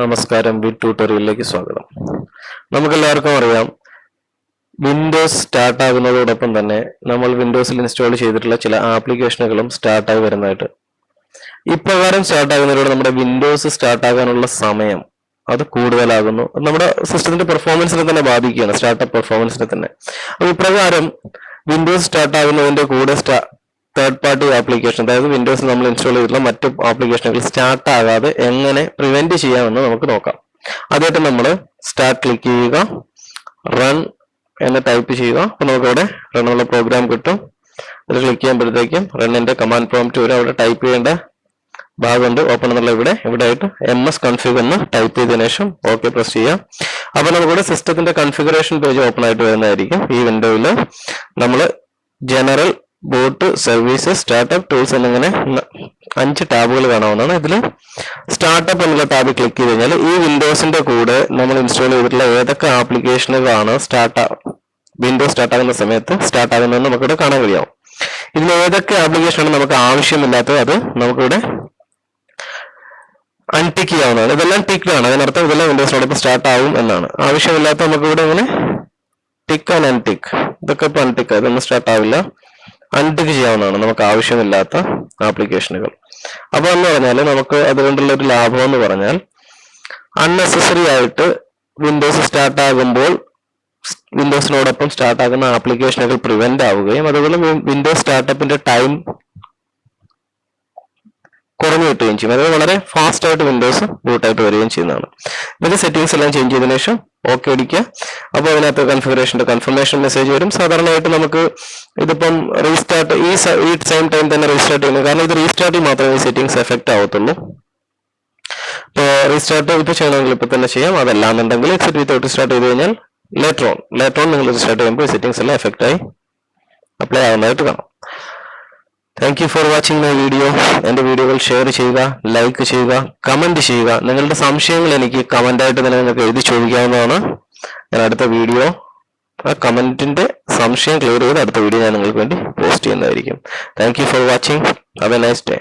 നമസ്കാരം വി ട്യൂട്ടോറിയലിലേക്ക് സ്വാഗതം. നമുക്കെല്ലാവർക്കും അറിയാം വിൻഡോസ് സ്റ്റാർട്ട് ആകുന്നതോടൊപ്പം തന്നെ നമ്മൾ വിൻഡോസിൽ ഇൻസ്റ്റാൾ ചെയ്തിട്ടുള്ള ചില ആപ്ലിക്കേഷനുകളും സ്റ്റാർട്ടായി വരുന്നതായിട്ട്. ഇപ്രകാരം സ്റ്റാർട്ട് ആകുന്നതിലൂടെ നമ്മുടെ വിൻഡോസ് സ്റ്റാർട്ട് ആകാനുള്ള സമയം അത് കൂടുതലാകുന്നു. നമ്മുടെ സിസ്റ്റത്തിന്റെ പെർഫോമൻസിനെ തന്നെ ബാധിക്കുകയാണ് സ്റ്റാർട്ടപ്പ് പെർഫോമൻസിനെ തന്നെ. അപ്പൊ ഇപ്രകാരം വിൻഡോസ് സ്റ്റാർട്ട് ആകുന്നതിന്റെ കൂടെ തേർഡ് പാർട്ടി ആപ്ലിക്കേഷൻ അതായത് വിൻഡോസ് നമ്മൾ ഇൻസ്റ്റാൾ ചെയ്തിട്ടുള്ള മറ്റു ആപ്ലിക്കേഷനുകൾ സ്റ്റാർട്ട് ആകാതെ എങ്ങനെ പ്രിവെന്റ് ചെയ്യാമെന്ന് നമുക്ക് നോക്കാം. ആദ്യമായിട്ട് നമ്മൾ സ്റ്റാർട്ട് ക്ലിക്ക് ചെയ്യുക റൺ എന്ന് ടൈപ്പ് ചെയ്യുക. അപ്പൊ നമുക്ക് അവിടെ റൺ എന്നുള്ള പ്രോഗ്രാം കിട്ടും. അത് ക്ലിക്ക് ചെയ്യുമ്പോഴത്തേക്കും റണ്ണിന്റെ കമാൻഡ് പ്രോംപ്റ്റ് വരും അവിടെ ടൈപ്പ് ചെയ്യേണ്ട ഭാഗമുണ്ട്. ഓപ്പൺ എന്നുള്ള ഇവിടെ ഇവിടെ ആയിട്ട് എം എസ് കൺഫിഗ് എന്ന് ടൈപ്പ് ചെയ്തതിനു ശേഷം ഓക്കെ പ്രസ് ചെയ്യാം. അപ്പൊ നമുക്കിവിടെ സിസ്റ്റത്തിന്റെ കൺഫിഗറേഷൻ പേജ് ഓപ്പൺ ആയിട്ട് വരുന്നതായിരിക്കും. ഈ വിൻഡോയിൽ നമ്മൾ general boot services startup tools എന്നിങ്ങനെ അഞ്ച് ടാബുകൾ കാണാവുന്നതാണ്. ഇതിൽ സ്റ്റാർട്ടപ്പ് എന്നുള്ള ടാബ് ക്ലിക്ക് ചെയ്ത് കഴിഞ്ഞാൽ ഈ വിൻഡോസിന്റെ കൂടെ നമ്മൾ ഇൻസ്റ്റാൾ ചെയ്തിട്ടുള്ള ഏതൊക്കെ ആപ്ലിക്കേഷനുകളാണ് സ്റ്റാർട്ട് വിൻഡോസ് സ്റ്റാർട്ട് ആകുന്ന സമയത്ത് സ്റ്റാർട്ട് ആകുന്നതെന്ന് നമുക്കിവിടെ കാണാൻ കഴിയാവും. ഇതിൽ ഏതൊക്കെ ആപ്ലിക്കേഷനാണ് നമുക്ക് ആവശ്യമില്ലാത്തത് അത് നമുക്കിവിടെ അൺടിക്ക് ചെയ്യാവുന്നതാണ്. ഇതെല്ലാം ടിക്ഡ് ആണ്. അതിനർത്ഥം ഇതെല്ലാം വിൻഡോസിനോടൊപ്പം സ്റ്റാർട്ട് ആവും എന്നാണ്. ആവശ്യമില്ലാത്ത നമുക്ക് ഇവിടെ ഇങ്ങനെ ടിക്ക് ആൻഡ് അൺടിക്ക് ഇതൊക്കെ ഇപ്പൊ അൺടിക്ക് അതൊന്നും സ്റ്റാർട്ട് ആവില്ല. അൺടിക്ക് ചെയ്യാവുന്നതാണ്. നമുക്ക് ആവശ്യമില്ലാത്ത ആപ്ലിക്കേഷനുകൾ അപ്പൊ എന്ന് പറഞ്ഞാൽ നമുക്ക് അതുകൊണ്ടുള്ള ഒരു ലാഭം എന്ന് പറഞ്ഞാൽ അൺനെസസറി ആയിട്ട് വിൻഡോസ് സ്റ്റാർട്ട് ആകുമ്പോൾ വിൻഡോസിനോടൊപ്പം സ്റ്റാർട്ട് ആകുന്ന ആപ്ലിക്കേഷനുകൾ പ്രിവെന്റ് ആവുകയും അതുപോലെ വിൻഡോസ് സ്റ്റാർട്ടപ്പിന്റെ ടൈം കുറഞ്ഞു കിട്ടുകയും ചെയ്യും. അതായത് വളരെ ഫാസ്റ്റ് ആയിട്ട് വിൻഡോസ് ബൂട്ടായിട്ട് വരികയും ചെയ്യുന്നതാണ്. ഇതിന്റെ സെറ്റിംഗ്സ് എല്ലാം ചേഞ്ച് ചെയ്തതിനു ശേഷം ഓക്കെ അടിക്കുക. അപ്പോൾ അതിനകത്ത് കൺഫിഗറേഷന്റെ കൺഫർമേഷൻ മെസ്സേജ് വരും. സാധാരണയായിട്ട് നമുക്ക് ഇതിപ്പം റീസ്റ്റാർട്ട് ഈ ഈ സെയിം ടൈം തന്നെ റീസ്റ്റാർട്ട് ചെയ്യുന്നത് കാരണം ഇത് റീസ്റ്റാർട്ടിൽ മാത്രമേ സെറ്റിംഗ്സ് എഫക്റ്റ് ആവത്തുള്ളൂ. ഇപ്പോൾ റീസ്റ്റാർട്ട് ഇപ്പോൾ ചെയ്യണമെങ്കിൽ ഇപ്പോൾ തന്നെ ചെയ്യാം. അതല്ലാന്നുണ്ടെങ്കിൽ എക്സിറ്റ് വിത്തൗട്ട് സ്റ്റാർട്ട് ചെയ്ത് കഴിഞ്ഞാൽ ലേറ്റർ ഓൺ ലേറ്റർ ഓൺ നിങ്ങൾ റീസ്റ്റാർട്ട് ചെയ്യുമ്പോൾ സെറ്റിംഗ്സ് എല്ലാം എഫക്റ്റ് ആയി അപ്ലൈ ആവുന്നതായിട്ട് കാണാം. Thank you for watching my video എന്റെ വീഡിയോകൾ ഷെയർ ചെയ്യുക ലൈക്ക് ചെയ്യുക കമന്റ് ചെയ്യുക. നിങ്ങളുടെ സംശയങ്ങൾ എനിക്ക് കമന്റായിട്ട് തന്നെ നിങ്ങൾക്ക് എഴുതി ചോദിക്കാവുന്നതാണ്. ഞാൻ അടുത്ത വീഡിയോ ആ കമന്റിന്റെ സംശയം ക്ലിയർ ചെയ്ത് അടുത്ത വീഡിയോ ഞാൻ നിങ്ങൾക്ക് വേണ്ടി പോസ്റ്റ് ചെയ്യുന്നതായിരിക്കും. Thank you for watching have a nice day